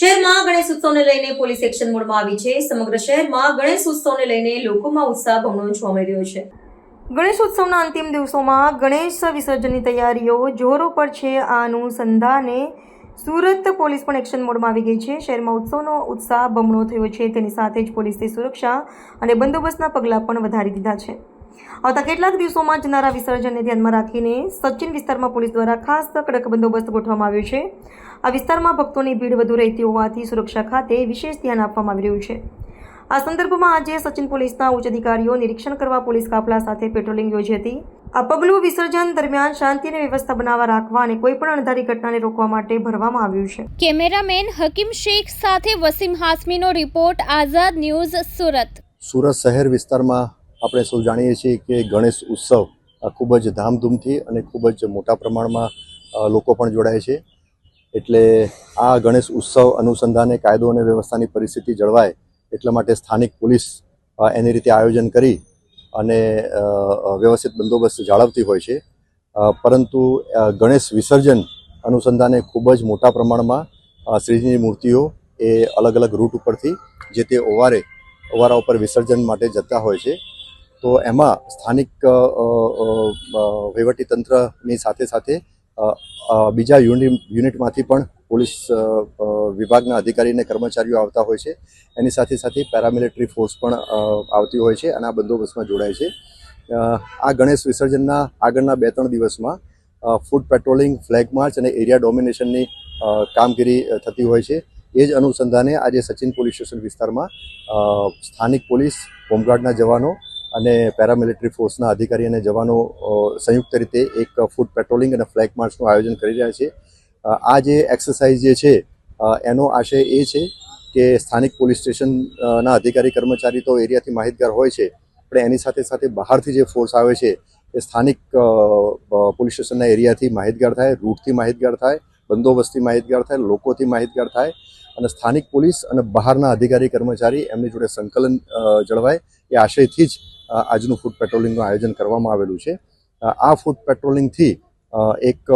શહેરમાં ગણેશ ઉત્સવને લઈને police action મોડમાં આવી છે. સમગ્ર શહેરમાં ગણેશ ઉત્સવને લઈને લોકોમાં ઉત્સાહ બમણો જોવા મળી રહ્યો છે. ગણેશ ઉત્સવના અંતિમ દિવસોમાં ગણેશ વિસર્જનની તૈયારીઓ જોરો પર છે. આ અનુસંધાને સુરત પોલીસ પણ એક્શન મોડમાં આવી ગઈ છે. શહેરમાં ઉત્સવનો ઉત્સાહ બમણો થયો છે. તેની સાથે જ પોલીસે સુરક્ષા અને બંદોબસ્તના પગલાં પણ વધારી દીધા છે. આવતા કેટલાક દિવસોમાં જનારા વિસર્જનને ધ્યાનમાં રાખીને સચિન વિસ્તારમાં પોલીસ દ્વારા ખાસ કડક બંદોબસ્ત ગોઠવવામાં આવ્યો છે. આ વિસ્તારમાં ભક્તોની ભીડ વધુ રહેતી હોવાથી સુરક્ષા ખાતે વિશેષ ધ્યાન આપવામાં આવી રહ્યું છે. આ સંદર્ભમાં આજે સચિન પોલીસના ઉચ્ચ અધિકારીઓ નિરીક્ષણ કરવા પોલીસ કાફલા સાથે પેટ્રોલિંગ યોજી હતી. આ પગલું વિસર્જન દરમિયાન શાંતિ અને વ્યવસ્થા બનાવવા રાખવા અને કોઈપણ અણધારી ઘટનાને રોકવા માટે ભરવામાં આવ્યું છે. કેમેરામેન હકીમ શેખ સાથે વસીમ હાસમીનો રિપોર્ટ આઝાદ ન્યૂઝ સુરત. સુરત શહેર વિસ્તારમાં આપણે સૌ જાણીએ છીએ કે ગણેશ ઉત્સવ ખૂબ જ ધામધૂમથી અને ખૂબ જ મોટા પ્રમાણમાં લોકો પણ જોડાય છે. એટલે આ ગણેશ ઉત્સવ અનુસંધાને કાયદો અને વ્યવસ્થાની પરિસ્થિતિ જળવાય એટલા માટે સ્થાનિક પોલીસ એની રીતે આયોજન કરી અને વ્યવસ્થિત બંદોબસ્ત જાળવતી હોય છે. પરંતુ ગણેશ વિસર્જન અનુસંધાને ખૂબ જ મોટા પ્રમાણમાં શ્રીજીની મૂર્તિઓ એ અલગ અલગ રૂટ ઉપરથી જે તે ઓવારે, ઓવારા ઉપર વિસર્જન માટે જતા હોય છે. તો એમાં સ્થાનિક વહીવટીતંત્રની સાથે સાથે બીજા યુનિટમાંથી પણ પોલીસ વિભાગના અધિકારી અને કર્મચારીઓ આવતા હોય છે. એની સાથે સાથે પેરામિલિટરી ફોર્સ પણ આવતી હોય છે અને આ બંદોબસ્તમાં જોડાય છે. આ ગણેશ વિસર્જનના આગળના બે ત્રણ દિવસમાં ફૂડ પેટ્રોલિંગ, ફ્લેગ માર્ચ અને એરિયા ડોમિનેશનની કામગીરી થતી હોય છે. એ જ અનુસંધાને આજે સચિન પોલીસ સ્ટેશન વિસ્તારમાં સ્થાનિક પોલીસ, હોમગાર્ડના જવાનો અને પેરામિલિટરી ફોર્સના અધિકારી અને જવાનો સંયુક્ત રીતે એક ફૂડ પેટ્રોલિંગ અને ફ્લેગ માર્ચનું આયોજન કરી રહ્યા છે. આ જે એક્સરસાઇઝ જે છે એનો આશય એ છે કે સ્થાનિક પોલીસ સ્ટેશનના અધિકારી, કર્મચારી તો એરિયાથી માહિતગાર હોય છે, પણ એની સાથે સાથે બહારથી જે ફોર્સ આવે છે, એ સ્થાનિક પોલીસ સ્ટેશનના એરિયાથી માહિતગાર થાય, રૂટથી માહિતગાર થાય, બંદોબસ્તથી માહિતગાર થાય, લોકોથી માહિતગાર થાય અને સ્થાનિક પોલીસ અને બહારના અધિકારી કર્મચારી એમની જોડે સંકલન જળવાય એ આશયથી જ આજનું ફૂડ પેટ્રોલિંગનું આયોજન કરવામાં આવેલું છે. આ ફૂડ પેટ્રોલિંગથી એક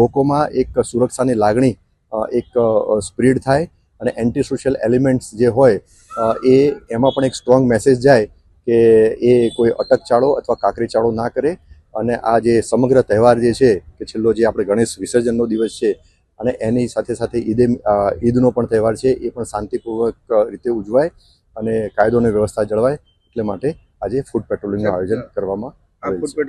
લોકોમાં એક સુરક્ષાની લાગણી એક સ્પ્રીડ થાય અને એન્ટી સોશિયલ એલિમેન્ટ્સ જે હોય એ એમાં પણ એક સ્ટ્રોંગ મેસેજ જાય કે એ કોઈ અટકચાળો અથવા કાકરીચાળો ના કરે. અને આ જે સમગ્ર તહેવાર જે છે, કે છેલ્લો જે આપણે ગણેશ વિસર્જનનો દિવસ છે અને એની સાથે સાથે ઈદે ઈદનો પણ તહેવાર છે એ પણ શાંતિપૂર્વક રીતે ઉજવાય અને કાયદો અને વ્યવસ્થા જળવાય એટલે માટે આજે ફૂડ પેટ્રોલિંગનું આયોજન કરવામાં આવેલ છે.